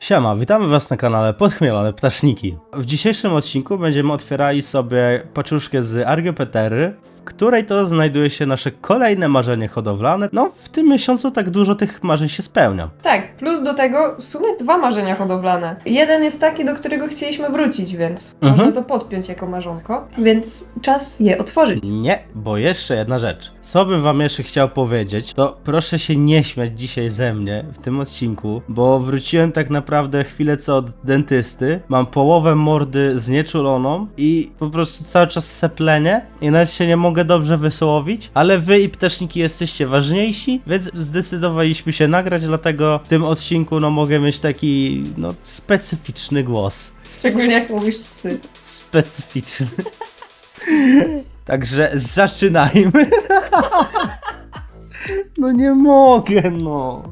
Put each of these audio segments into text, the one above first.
Siema, witamy Was na kanale Podchmielone Ptaszniki. W dzisiejszym odcinku będziemy otwierali sobie paczuszkę z Argepetery, w której to znajduje się nasze kolejne marzenie hodowlane. No, w tym miesiącu tak dużo tych marzeń się spełnia. Tak, plus do tego w sumie dwa marzenia hodowlane. Jeden jest taki, do którego chcieliśmy wrócić, więc Mhm. można to podpiąć jako marzonko, więc czas je otworzyć. Nie, bo jeszcze jedna rzecz. Co bym wam jeszcze chciał powiedzieć, to proszę się nie śmiać dzisiaj ze mnie w tym odcinku, bo wróciłem tak naprawdę chwilę co od dentysty. Mam połowę mordy znieczuloną i po prostu cały czas seplenie i nawet się nie mogę dobrze wysłowić, ale wy i ptaszniki jesteście ważniejsi, więc zdecydowaliśmy się nagrać, dlatego w tym odcinku no mogę mieć taki no specyficzny głos. Szczególnie jak mówisz sy. Specyficzny. Także zaczynajmy. No nie mogę, no.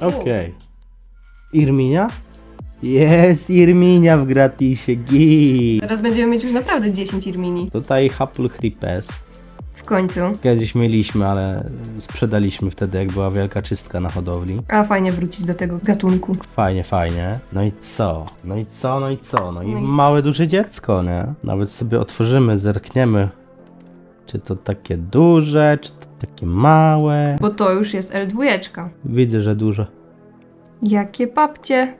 Okej. Irminia? Jest Irminia w gratisie, git. Teraz będziemy mieć już naprawdę 10 irmini. Tutaj Hapul Hripes. W końcu. Kiedyś mieliśmy, ale sprzedaliśmy wtedy, jak była wielka czystka na hodowli. A fajnie wrócić do tego gatunku. Fajnie, fajnie. No i co? No i co? No i co? No i No i- małe, duże dziecko, nie? Nawet sobie otworzymy, zerkniemy. Czy to takie duże, czy to takie małe. Bo to już jest L2. Widzę, że duże. Jakie papcie.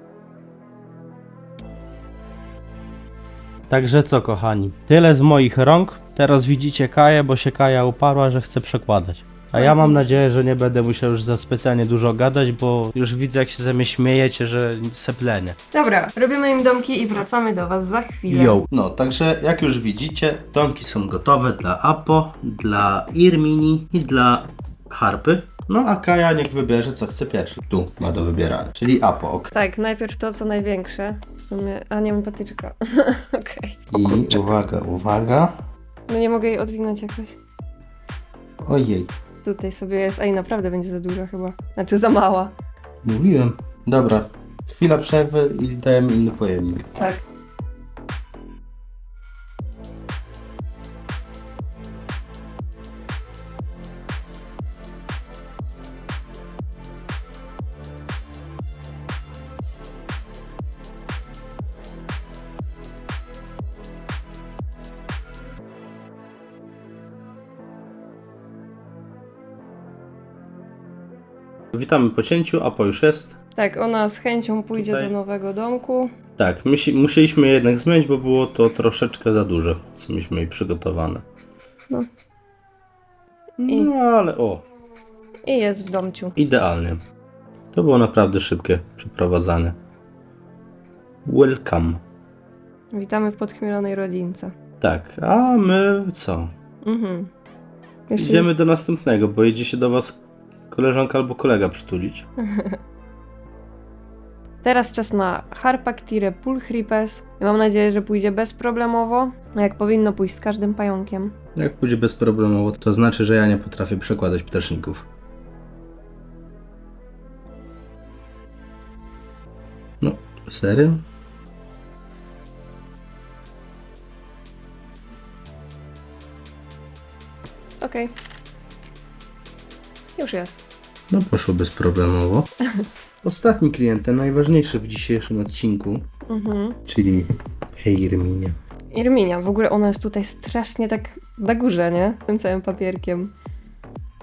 Także co, kochani? Tyle z moich rąk. Teraz widzicie Kaję, bo się Kaja uparła, że chce przekładać. A ja mam nadzieję, że nie będę musiał już za specjalnie dużo gadać, bo już widzę, jak się ze mnie śmiejecie, że seplenie. Dobra, robimy im domki i wracamy do was za chwilę. Yo. No, także jak już widzicie, domki są gotowe dla Apo, dla Irmini i dla Harpy. No a Kaja niech wybierze, co chce pierwszy. Tu ma do wybierania, czyli Apo, ok. Tak, najpierw to, co największe. W sumie, a nie mam patyczka. Okej. I uwaga, uwaga. No nie mogę jej odwinąć jakoś. Ojej, Tutaj sobie jest, ej, naprawdę będzie za duża chyba. Znaczy za mała. mówiłem. Dobra, chwila przerwy i dajemy inny pojemnik. Tak. Witamy po cięciu, Apo już jest. Tak, ona z chęcią pójdzie Tutaj. do nowego domku. Tak, musi, musieliśmy je jednak zmienić, bo było to troszeczkę za dużo, co myśmy mieli przygotowane. No. I- No ale o, I jest w domciu. idealnie. To było naprawdę szybkie przeprowadzanie. Welcome. Witamy w podchmielonej rodzince. Tak, a my co? Mhm. Jeszcze Idziemy do następnego, bo idzie się do was koleżanka albo kolega przytulić. Teraz czas na Harpactire Pulchripes. Mam nadzieję, że pójdzie bezproblemowo, jak powinno pójść z każdym pająkiem. Jak pójdzie bezproblemowo, to znaczy, że ja nie potrafię przekładać ptaszników. No, serio? Okej. Już jest. No poszło bezproblemowo. Ostatni klient, ten najważniejszy w dzisiejszym odcinku, Mhm. czyli Heirminia. Irminia, w ogóle ona jest tutaj strasznie tak na górze, nie? Tym całym papierkiem.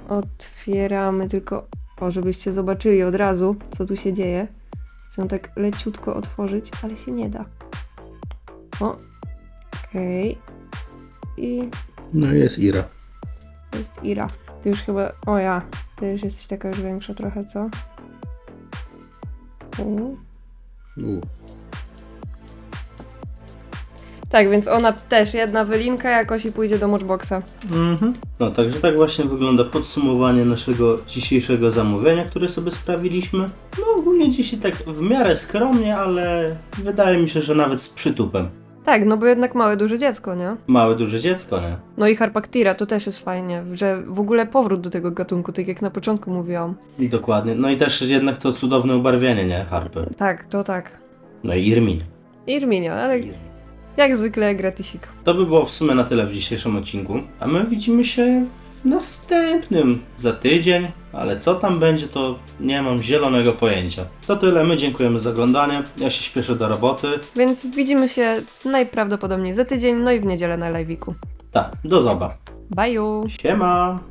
Otwieramy tylko, o, żebyście zobaczyli od razu, co tu się dzieje. Chcę tak leciutko otworzyć, ale się nie da. O, okej. I No jest Ira. Jest Ira. Ty już chyba, o ja, ty już jesteś taka już większa trochę, co? U. U. Tak, więc ona też jedna wylinka jakoś i pójdzie do Matchboxa. Mhm. No, także tak właśnie wygląda podsumowanie naszego dzisiejszego zamówienia, które sobie sprawiliśmy. No ogólnie dzisiaj tak w miarę skromnie, ale wydaje mi się, że nawet z przytupem. Tak, no bo jednak małe, duże dziecko, nie? Małe, duże dziecko, nie? No i Harpaktira to też jest fajnie, że w ogóle powrót do tego gatunku, tak jak na początku mówiłam. I dokładnie. No i też jednak to cudowne ubarwienie, nie? Harpy. Tak, to tak. No i Irmin. Irminia, ale jak zwykle gratisik. To by było w sumie na tyle w dzisiejszym odcinku. A my widzimy się w następnym za tydzień. Ale co tam będzie, to nie mam zielonego pojęcia. To tyle. My dziękujemy za oglądanie. Ja się śpieszę do roboty. Więc widzimy się najprawdopodobniej za tydzień, no i w niedzielę na live'iku. Tak, do zoba. Bye! Siema!